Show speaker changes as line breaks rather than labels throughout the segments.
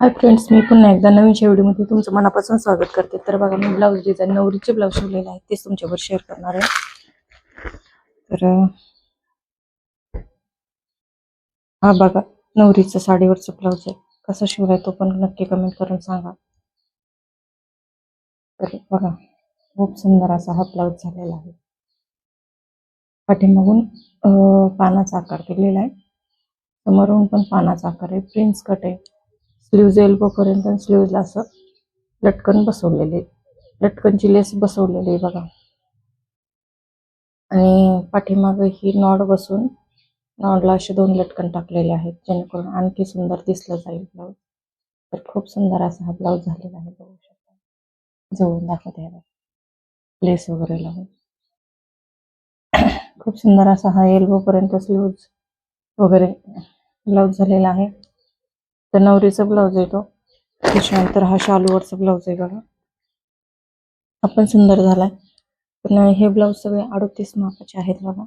Hi friends मी पुन्हा एकदा नवीन व्हिडिओमध्ये तुमचं मनापासून स्वागत करते. तर बघा मी ब्लाऊज डिझाईन नवरीचे ब्लाऊज शिवलेले आहेत तेच तुमच्यावर शेअर करणार आहे. तर हा बघा नवरीचं साडीवरचं ब्लाऊज आहे. कसा शिवलाय तो पण नक्की कमेंट करून सांगा. तर बघा खूप सुंदर असा हा ब्लाऊज झालेला आहे. पाठीमागून पानाचा आकार दिलेला आहे. समोरून पण पानाचा आकार आहे. प्रिन्स कट आहे. स्लीव्ज एल्बो पर्यंत स्लीवजला असं लटकन बसवलेले. लटकनची लेस बसवलेली आहे बघा. आणि पाठीमागे ही नॉड बसून नॉडला असे दोन लटकन टाकलेले आहेत जेणेकरून आणखी सुंदर दिसलं जाईल ब्लाऊज. तर खूप सुंदर असा हा ब्लाऊज झालेला आहे बघू शकता. जवळून दाखवते याला. लेस वगैरे लावून. खूप सुंदर असा हा एल्बो पर्यंत स्लीव्ज वगैरे ब्लाऊज झालेला आहे. तर नवरीचा ब्लाऊज आहे तो. त्याच्यानंतर हा शालूवरचा ब्लाऊज आहे बघा. हा पण सुंदर झालाय. पण हे ब्लाऊज सगळे अडोतीस मापाचे आहेत बघा.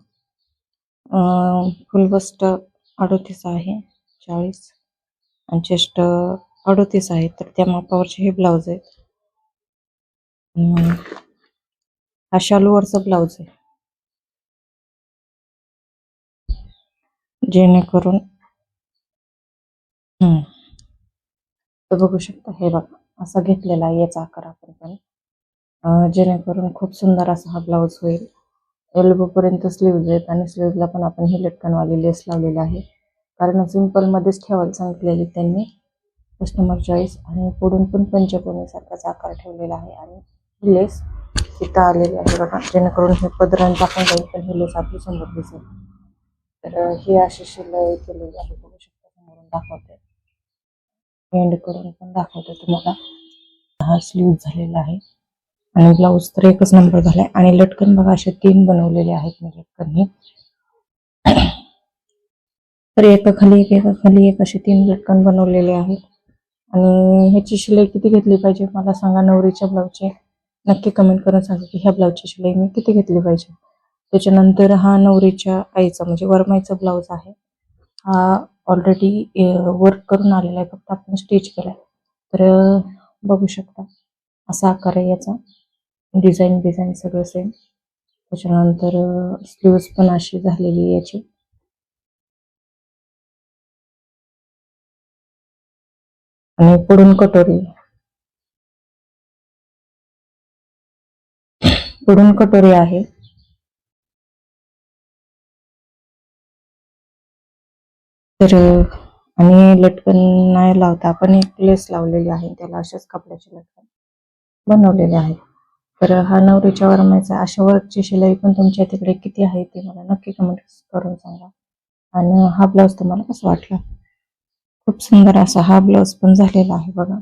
फुल बस्ट अडोतीस आहे चाळीस. आणि चेस्ट अडोतीस आहे तर त्या मापावरचे हे ब्लाऊज आहेत. हा शालूवरचा ब्लाऊज आहे. जेणेकरून हम्म. तर बघू शकता हे बघा असा घेतलेला आहे याचा आकार आपण पण. जेणेकरून खूप सुंदर असा हा ब्लाऊज होईल. एल्बो पर्यंत स्लीव्ज आहेत आणि स्लीव्जला पण आपण ही लटकनवाली लेस लावलेली आहे. कारण सिम्पलमध्येच ठेवायला सांगितलेली त्यांनी. कस्टमर चॉईस आणि पुढून पण पंचकोनीसारखाच आकार ठेवलेला आहे आणि लेस इथं आलेली आहे बघा. जेणेकरून हे पदरान टाकून जाईल पण ही लेस आपली समोर दिसेल. तर ही अशी शिलाई केलेली आहे. बघू शकता समोरून दाखवते. एंड करून पण दाखवते तुम्हाला. हा स्लीव झालेला आहे. आणि ब्लाऊज तर एकच नंबर झालाय. आणि लटकन बघा असे तीन बनवलेले आहेत मी लटकन हे तर एका खाली एक एका खाली एक असे तीन लटकन बनवलेले आहेत. आणि ह्याची शिलाई किती घेतली पाहिजे मला सांगा नवरीच्या ब्लाऊजची नक्की कमेंट करून सांगा की ह्या ब्लाऊजची शिलाई मी किती घेतली पाहिजे? त्याच्यानंतर हा नवरीच्या आईचा म्हणजे वरमाईचा ब्लाऊज आहे. हा ऑलरेडी वर्क करून आलेला आहे. फक्त आपण स्टिच केलाय. तर बघू शकता. असा आकार आहे याचा. डिझाईन डिझाईन सगळं सेम त्याच्यानंतर स्लीव्स पण अशी झालेली आहे याची. आणि पुढून कटोरी. पुढून कटोरी आहे. तर आणि लटकन नाही लावता. आपण एक प्लेस लावलेली आहे. त्याला अशाच कपड्याची लटकन बनवलेले आहे. तर हा नवरीच्या वरमायचा अशा वर्कची शिलाई पण तुमच्या तिकडे किती आहे ते मला नक्की कमेंट करून सांगा. आणि हा ब्लाऊज तुम्हाला कसं वाटला? खूप सुंदर असा हा ब्लाऊज पण झालेला आहे बघा.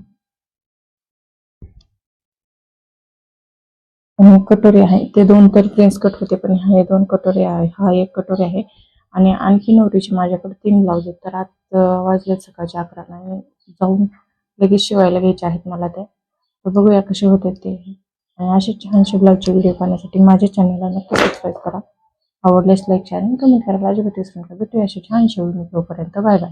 आणि कटोरी आहे. ते दोन तर प्रिन्स कट होते पण हे दोन कटोरी आहे. हा एक कटोरी आहे. आणि आणखी नवरीचे माझ्याकडे तीन ब्लाऊज आहेत. तर आज वाजले वाजलेत सकाळच्या अकराला जाऊन लगेच शिवायला घ्यायचे आहेत मला ते. तर बघूया कसे होते ते. आणि असे छानसे ब्लाऊजचे व्हिडिओ पाहण्यासाठी माझ्या चॅनलला नक्की सबस्क्राईब करा. आवडल्यास लाईक शेअर आणि कमेंट करायला अजिबात विसरू नका. भेटूया असे छानशे व्हिडिओ तोपर्यंत बाय बाय